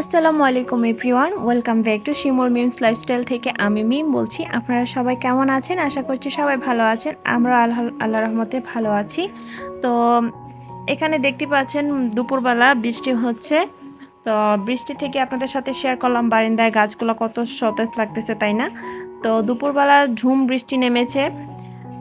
আসসালামু আলাইকুম everyone, welcome back to শিমুর মিমস লাইফস্টাইল থেকে আমি মিম বলছি। আপনারা সবাই কেমন আছেন? আশা করছি সবাই ভালো আছেন। আমরা আল্লাহ আল্লাহ রহমতে ভালো আছি। তো, এখানে দেখতে পাচ্ছেন দুপুরবেলা বৃষ্টি হচ্ছে। তো, বৃষ্টি থেকে আপনাদের সাথে শেয়ার করলাম বারিন্দায় গাছগুলো কত সতেজ লাগতেছে, তাই না? তো, দুপুরবেলা ঝুম বৃষ্টি নেমেছে।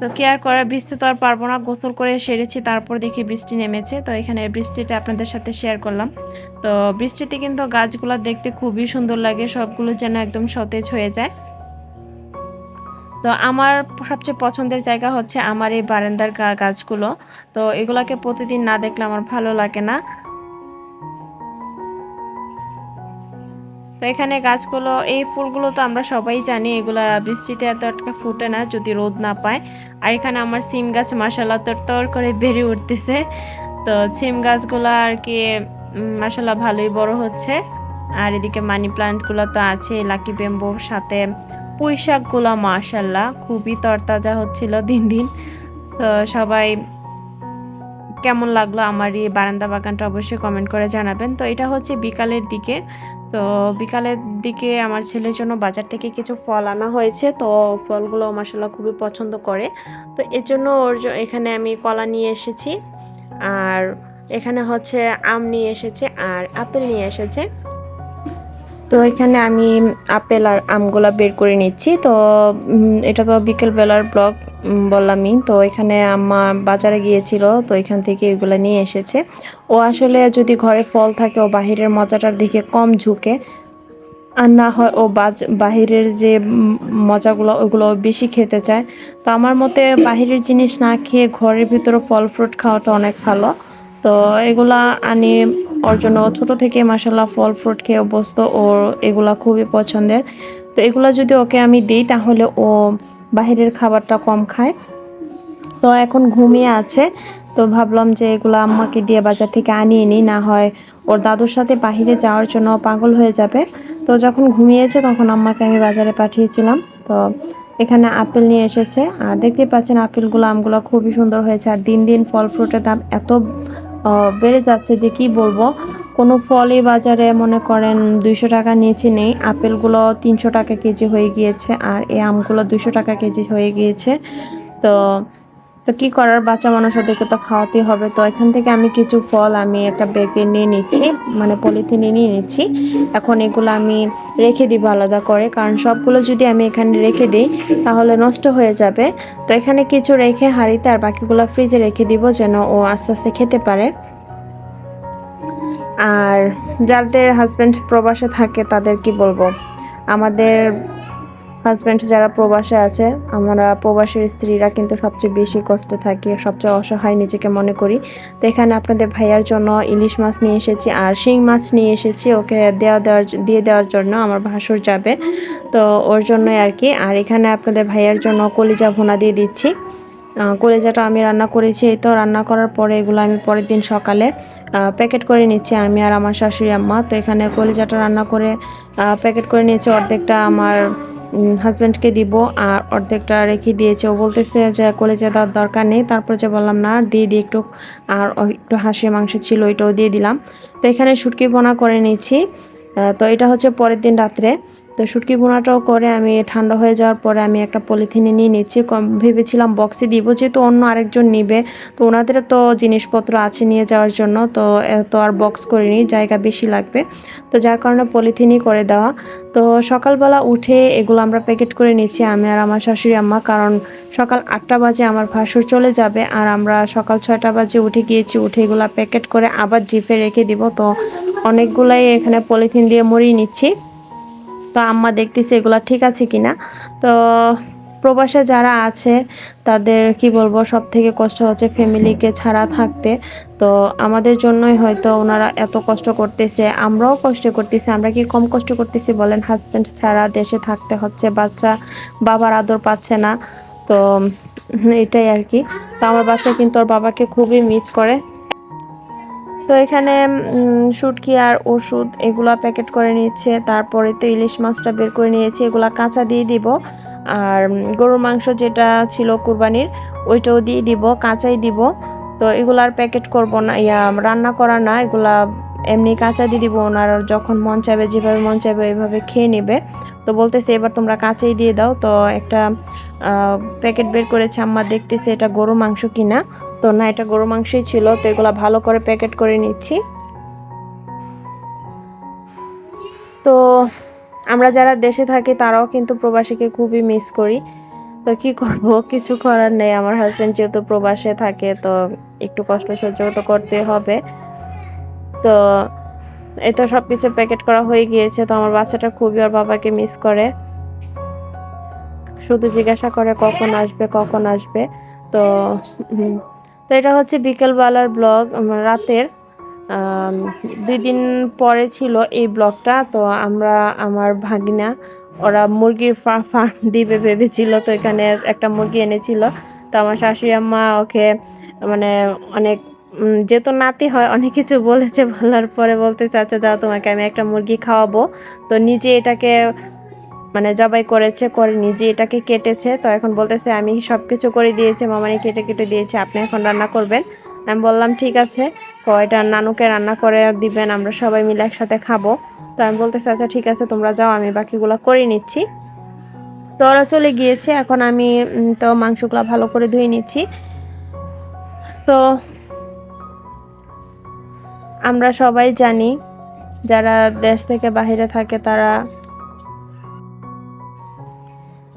তো কেয়ার করা বৃষ্টি তো আর পারব না। গোসল করে সেরেছি, তারপর দেখি বৃষ্টি নেমেছে। তো, এখানে বৃষ্টিটা আপনাদের সাথে শেয়ার করলাম। তো বৃষ্টিতে কিন্তু গাছগুলো দেখতে খুবই সুন্দর লাগে, সবগুলো যেন একদম সতেজ হয়ে যায়। তো আমার সবচেয়ে পছন্দের জায়গা হচ্ছে আমার এই বারান্দার গাছগুলো। তো এগুলাকে প্রতিদিন না দেখলে আমার ভালো লাগে না। তো এখানে গাছগুলো, এই ফুলগুলো তো আমরা সবাই জানি, এগুলা বৃষ্টিতে এত একটা ফুটে না, যদি রোদ না পায়। আর এখানে আমার সিম গাছ মাসাল্লা তোর তোর করে বেড়ে উঠতেছে। তো সিম গাছগুলো আর কি মাসাল্লাহ ভালোই বড় হচ্ছে। আর এদিকে মানি প্লান্টগুলো তো আছে, লাকি বেম্বোর সাথে পুঁই শাকগুলো মাসাল্লাহ খুবই তরতাজা হচ্ছিল দিন দিন। তো সবাই কেমন লাগল আমার এই বারান্দা বাগানটা অবশ্যই কমেন্ট করে জানাবেন। তো এটা হচ্ছে বিকালের দিকে। তো বিকালের দিকে আমার ছেলের জন্য বাজার থেকে কিছু ফল আনা হয়েছে। তো ফলগুলো মাসাল্লাহ খুবই পছন্দ করে। তো এর জন্য ওর এখানে আমি কলা নিয়ে এসেছি। আর এখানে হচ্ছে আম নিয়ে এসেছে আর আপেল নিয়ে এসেছে। তো এখানে আমি আপেল আর আমগুলা বের করে নিচ্ছি। তো এটা তো বিকেলবেলার ব্লগ বললামই। তো এখানে আম্মা বাজারে গিয়েছিল, তো এখান থেকে এগুলো নিয়ে এসেছে। ও আসলে যদি ঘরে ফল থাকে, ও বাহিরের মজাটার দিকে কম ঝুঁকে। আর না হয় ও বাজ, বাহিরের যে মজাগুলো, ওগুলো বেশি খেতে চায়। তো আমার মতে বাহিরের জিনিস না খেয়ে ঘরের ভিতরে ফল ফ্রুট খাওয়াটা অনেক ভালো। তো এগুলা আনি ওর জন্য ছোটো থেকে মাসাল্লাহ ফল ফ্রুট খেয়ে অভ্যস্ত। ওর এগুলা খুবই পছন্দের। তো এগুলা যদি ওকে আমি দিই, তাহলে ও বাহিরের খাবারটা কম খায়। তো এখন ঘুমিয়ে আছে। তো ভাবলাম যে এগুলো আম্মাকে দিয়ে বাজার থেকে আনিয়ে নিই, না হয় ওর দাদুর সাথে বাহিরে যাওয়ার জন্য পাগল হয়ে যাবে। তো যখন ঘুমিয়েছে, তখন আম্মাকে আমি বাজারে পাঠিয়েছিলাম। তো এখানে আপেল নিয়ে এসেছে। আর দেখতে পাচ্ছেন, আপেলগুলো, আমগুলো খুবই সুন্দর হয়েছে। আর দিন দিন ফল ফ্রুটের দাম এত বেড়ে যাচ্ছে যে কি বলব? কোনো ফলে বাজারে মনে করেন দুইশো টাকা নিচে নেই। আপেলগুলো তিনশো টাকা কেজি হয়ে গিয়েছে আর এই আমগুলো দুশো টাকা কেজি হয়ে গিয়েছে। তো তো কী করার? বাচ্চা মানুষ ওদেরকে তো খাওয়াতেই হবে। তো এখান থেকে আমি কিছু ফল আমি একটা ব্যাগে নিয়ে নিচ্ছি মানে পলিথিনে নিয়ে নিচ্ছি। এখন এগুলো আমি রেখে দিব আলাদা করে, কারণ সবগুলো যদি আমি এখানে রেখে দিই, তাহলে নষ্ট হয়ে যাবে। তো এখানে কিছু রেখে হাঁড়িতে আর বাকিগুলো ফ্রিজে রেখে দিব যেন ও আস্তে আস্তে খেতে পারে। আর যাদের হাজব্যান্ড প্রবাসে থাকে তাদের কি বলব? আমাদের হাজব্যান্ড যারা প্রবাসে আছে, আমরা প্রবাসের স্ত্রীরা কিন্তু সবচেয়ে বেশি কষ্টে থাকি, সবচেয়ে অসহায় নিজেকে মনে করি। তো এখানে আপনাদের ভাইয়ার জন্য ইলিশ মাছ নিয়ে এসেছি আর শিং মাছ নিয়ে এসেছি, ওকে দেওয়া দেওয়ার দিয়ে দেওয়ার জন্য আমার ভাসুর যাবে। তো ওর জন্যই আর কি, আর এখানে আপনাদের ভাইয়ার জন্য কলিজা ভুনা দিয়ে দিচ্ছি। কলেজাটা আমি রান্না করেছি এই তো রান্না করার পরে এগুলো আমি পরের দিন সকালে প্যাকেট করে নিচ্ছি আমি আর আমার শাশুড়ি আম্মা। তো এখানে কলেজাটা রান্না করে প্যাকেট করে নিয়েছি অর্ধেকটা আমার হাজব্যান্ডকে দিব আর অর্ধেকটা রেখে দিয়েছে। ও বলতেছে যে, কলেজে দেওয়ার দরকার নেই। তারপর যে বললাম, না, দিয়ে দিয়ে একটু। আর একটু হাঁসের মাংস ছিল, ওইটাও দিয়ে দিলাম। তো এখানে সুটকি বোনা করে নিয়েছি। তো এটা হচ্ছে পরের দিন রাত্রে। তো শুটকি বোনাটাও করে, আমি ঠান্ডা হয়ে যাওয়ার পরে আমি একটা পলিথিনে নিয়ে নিচ্ছি। কম, ভেবেছিলাম বক্সে দিব, যেহেতু অন্য আরেকজন নিবে। তো ওনাদের তো জিনিসপত্র আছে নিয়ে যাওয়ার জন্য, তো তো আর বক্স করিনি, জায়গা বেশি লাগবে। তো যার কারণে পলিথিনই করে দেওয়া। তো সকালবেলা উঠে এগুলো আমরা প্যাকেট করে নিচ্ছি, আমি আর আমার শাশুড়ি আম্মা, কারণ সকাল আটটা বাজে আমার ভাসুর চলে যাবে, আর আমরা সকাল ছয়টা বাজে উঠে গিয়েছি, উঠে এগুলো প্যাকেট করে আবার জিপে রেখে দিব। তো অনেকগুলাই এখানে পলিথিন দিয়ে মরিয়ে নিচ্ছি। তো আম্মা দেখতেছি এগুলো ঠিক আছে কিনা। তো প্রবাসে যারা আছে, তাদের কি বলব সব থেকে কষ্ট হচ্ছে ফ্যামিলিকে ছাড়া থাকতে। তো আমাদের জন্যই হয়তো ওনারা এত কষ্ট করতেছে, আমরাও কষ্ট করতেছি, আমরা কি কম কষ্ট করতেছি বলেন? হাজব্যান্ড ছাড়া দেশে থাকতে হচ্ছে, বাচ্চা বাবার আদর পাচ্ছে না। তো এটাই আর কি। তো আমার বাচ্চা কিন্তু ওর বাবাকে খুবই মিস করে। তো এখানে শুটকি আর ওষুধ এগুলা প্যাকেট করে নিচ্ছে। তারপরে তো ইলিশ মাছটা বের করে নিয়েছি, এগুলা কাঁচা দিয়ে দিব। আর গরুর মাংস যেটা ছিল কুরবানির, ওইটাও দিয়ে দিব, কাঁচাই দিব। তো এগুলার প্যাকেট করব না, ইয়া, রান্না করা না, এগুলা এমনি কাঁচা দিয়ে দিব ওনার যখন মন চাইবে, যেভাবে মন চাইবে ওইভাবে খেয়ে নেবে। তো বলতেছে, এবার তোমরা কাঁচাই দিয়ে দাও। তো একটা প্যাকেট বের করেছে আম্মা, দেখতেছে এটা গরু মাংস কিনা। তো না, এটা গরু মাংসই ছিল, তো এগুলো ভালো করে প্যাকেট করে নিচ্ছি। তো আমরা যারা দেশে থাকি, তারাও কিন্তু প্রবাসীকে খুবই মিস করি। তো কি করব? কিছু করার নেই। আমার হাজব্যান্ড যেহেতু প্রবাসে থাকে, তো একটু কষ্ট সহ্য তো করতে হবে। তো এই তো সব কিছু প্যাকেট করা হয়ে গিয়েছে, তো আমার বাচ্চাটা খুবই ওর বাবাকে মিস করে। শুধু জিজ্ঞাসা করে কখন আসবে কখন আসবে। তো তো এটা হচ্ছে বিকেলবেলার ব্লগ রাতের। দুই দিন পরে ছিল এই ব্লগটা তো আমরা, আমার ভাগিনা, ওরা মুরগির ফার্ম দিবে ভেবেছিল, তো এখানে একটা মুরগি এনেছিল। তো আমার শাশুড়ি আম্মা ওকে মানে অনেক যেহেতু নাতি হয়, অনেক কিছু বলেছে, বলার পরে বলতে চাচ্ছে, যাও তোমাকে আমি একটা মুরগি খাওয়াবো। তো নিজে এটাকে মানে জবাই করেছে, করে নিজে এটাকে কেটেছে। তো এখন বলতেছে, আমি সব কিছু করে দিয়েছি, মামানি কেটে কেটে দিয়েছে, আপনি এখন রান্না করবেন? আমি বললাম, ঠিক আছে। কয়টা নানুকে রান্না করে দিবেন, আমরা সবাই মিলে একসাথে খাব। তো আমি বলতেছি আচ্ছা ঠিক আছে, তোমরা যাও, আমি বাকিগুলো করে নিচ্ছি। তো ওরা চলে গিয়েছে, এখন আমি তো মাংসগুলো ভালো করে ধুয়ে নিচ্ছি। তো আমরা সবাই জানি, যারা দেশ থেকে বাইরে থাকে তারা।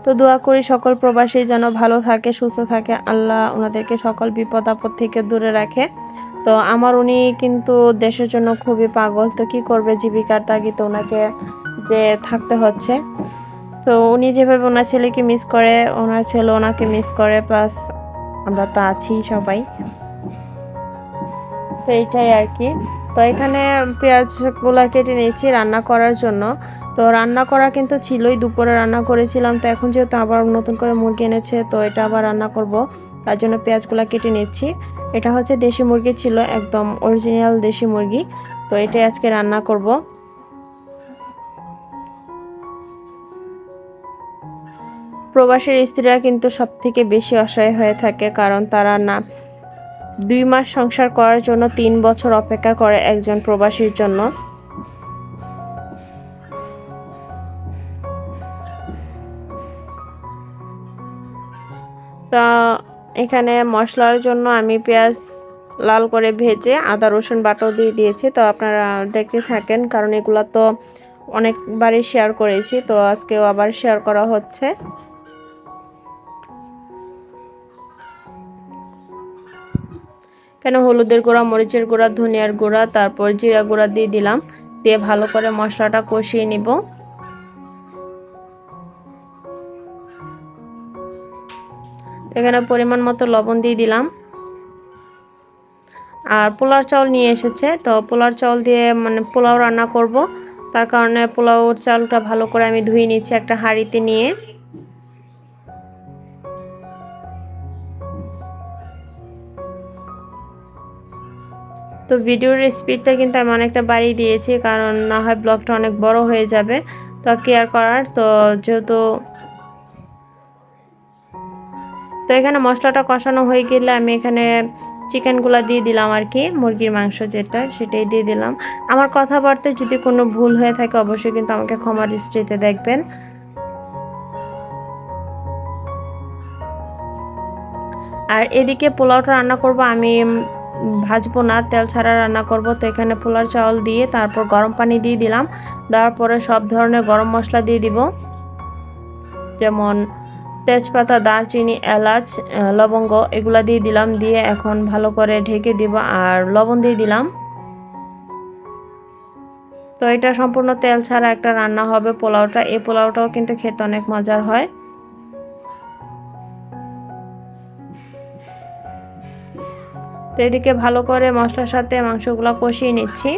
তো দোয়া করি সকল প্রবাসী যেন ভালো থাকে, সুস্থ থাকে। আল্লাহ ওনাদেরকে সকল বিপদ আপদ থেকে দূরে রাখে। তো আমার উনি কিন্তু দেশের জন্য খুবই পাগল। তো কি করবে জীবিকার তাগিদে ওনাকে যে থাকতে হচ্ছে। তো উনি যেভাবে ওনার ছেলেকে মিস করে, ওনার ছেলে ওনাকে মিস করে প্লাস আমরা তো আছি সবাই। তো এইটাই আর কি। তো এখানে পেঁয়াজগুলো কেটে নিয়েছি রান্না করার জন্য। তো রান্না করা কিন্তু ছিলই, দুপুরে রান্না করেছিলাম। তো এখন যেহেতু আবার নতুন করে মুরগি এনেছে, তো এটা আবার রান্না করব। তার জন্য পেঁয়াজগুলো কেটে নিচ্ছি। এটা হচ্ছে দেশি মুরগি ছিল, একদম অরিজিনাল দেশি মুরগি। তো এটাই আজকে রান্না করব। প্রবাসীর স্ত্রীরা কিন্তু সব থেকে বেশি অসহায় হয়ে থাকে, কারণ তারা না দুই মাস সংসার করার জন্য তিন বছর অপেক্ষা করে একজন প্রবাসীর জন্য। তা এখানে মশলার জন্য আমি পেঁয়াজ লাল করে ভেজে আদা, রসুন বাটাও দিয়ে দিয়েছি। তো আপনারা দেখতে থাকেন, কারণ এগুলো তো অনেকবারই শেয়ার করেছি। তো আজকেও আবার শেয়ার করা হচ্ছে। কেন হলুদের গুঁড়া, মরিচের গুঁড়া, ধনিয়ার গুঁড়া, তারপর জিরা গুঁড়া দিয়ে দিলাম। দিয়ে ভালো করে মশলাটা কষিয়ে নিব। এখানে পরিমাণ মতো লবণ দিয়ে দিলাম। আর পোলাও চাউল নিয়ে এসেছে, তো পোলাও চাউল দিয়ে মানে পোলাও রান্না করব। তার কারণে পোলাওর চালটা ভালো করে আমি ধুয়ে নিচ্ছি একটা হাঁড়িতে নিয়ে। তো ভিডিওর স্পিডটা কিন্তু আমি অনেকটা বাড়িয়ে দিয়েছি, কারণ না হয় ব্লগটা অনেক বড় হয়ে যাবে। তো কেয়ার করার, তো যেহেতু তো এখানে মশলাটা কষানো হয়ে গেলে আমি এখানে চিকেনগুলো দিয়ে দিলাম আর কি, মুরগির মাংস যেটা, সেটাই দিয়ে দিলাম। আমার কথাবার্তায় যদি কোনো ভুল হয়ে থাকে, অবশ্যই কিন্তু আমাকে ক্ষমা দৃষ্টিতে দেখবেন। আর এদিকে পোলাওটা রান্না করব, আমি ভাজবো না, তেল ছাড়া রান্না করব। তো এখানে পোলার চাউল দিয়ে তারপর গরম পানি দিয়ে দিলাম। দেওয়ার পরে সব ধরনের গরম মশলা দিয়ে দিব। যেমন তেজপাতা, দারচিনি, এলাচ লবঙ্গ এগুলা দিয়ে দিলাম। দিয়ে এখন ভালো করে ঢেকে দিব আর লবণ দিয়ে দিলাম। তো এটা সম্পূর্ণ তেল ছাড়া একটা রান্না হবে পোলাওটা। এই পোলাওটাও কিন্তু খেতে অনেক মজার হয়। এদিকে ভালো করে মশলার সাথে মাংসগুলো কষিয়ে নিচ্ছি।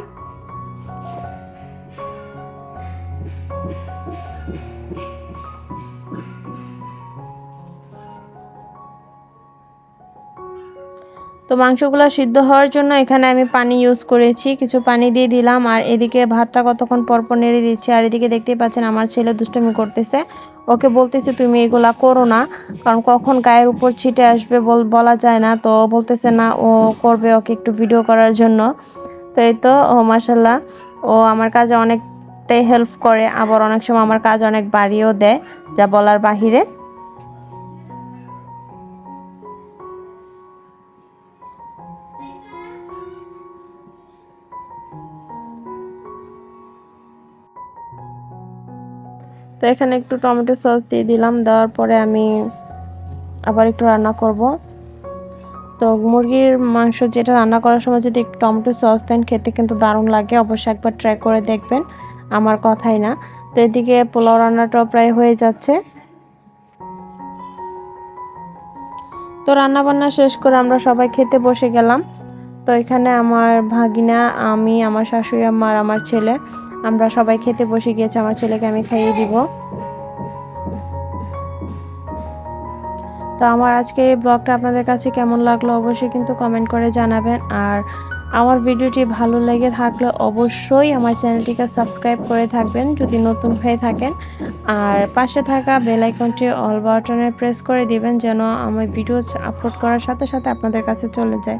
তো মাংসগুলো সিদ্ধ হওয়ার জন্য এখানে আমি পানি ইউজ করেছি। কিছু পানি দিয়ে দিলাম আর এদিকে ভাতটা কতক্ষণ পরপর নেড়ে দিচ্ছি। আর এদিকে দেখতেই পাচ্ছেন আমার ছেলে দুষ্টমি করতেছে। ওকে বলতেছে, তুমি এগুলা করো না, কারণ কখন গায়ের উপর ছিটে আসবে বল, বলা যায় না। তো বলতেছে, না, ও করবে ওকে একটু ভিডিও করার জন্য। তো এই তো, ও মাসাল্লাহ ও আমার কাজে অনেকটাই হেল্প করে। আবার অনেক সময় আমার কাজ অনেক বাড়িয়েও দেয়, যা বলার বাহিরে। তো এখানে একটু টমেটো সস দিয়ে দিলাম। দেওয়ার পরে আমি আবার একটু রান্না করব। তো মুরগির মাংস যেটা রান্না করার সময় যদি একটু টমেটো সস দেন, খেতে কিন্তু দারুণ লাগে। অবশ্যই একবার ট্রাই করে দেখবেন। আমার কথাই না। তো এদিকে পোলাও রান্নাটাও প্রায় হয়ে যাচ্ছে। তো রান্না বান্না শেষ করে আমরা সবাই খেতে বসে গেলাম। তো এখানে আমার ভাগিনা, আমি, আমার শাশুড়ি, আমার আমার ছেলে। আমরা সবাই খেতে বসে গিয়েছি, আমার ছেলেকে আমি খাইয়ে দিব। তো আমার আজকে এই ব্লগটা আপনাদের কাছে কেমন লাগল অবশ্যই কিন্তু কমেন্ট করে জানাবেন। আর আমার ভিডিওটি ভালো লেগে থাকলে অবশ্যই আমার চ্যানেলটিকে সাবস্ক্রাইব করে থাকবেন যদি নতুন হয়ে থাকেন। আর পাশে থাকা বেল আইকনটি অল বাটনে প্রেস করে দিবেন যেন আমার ভিডিও আপলোড করার সাথে সাথে আপনাদের কাছে চলে যায়।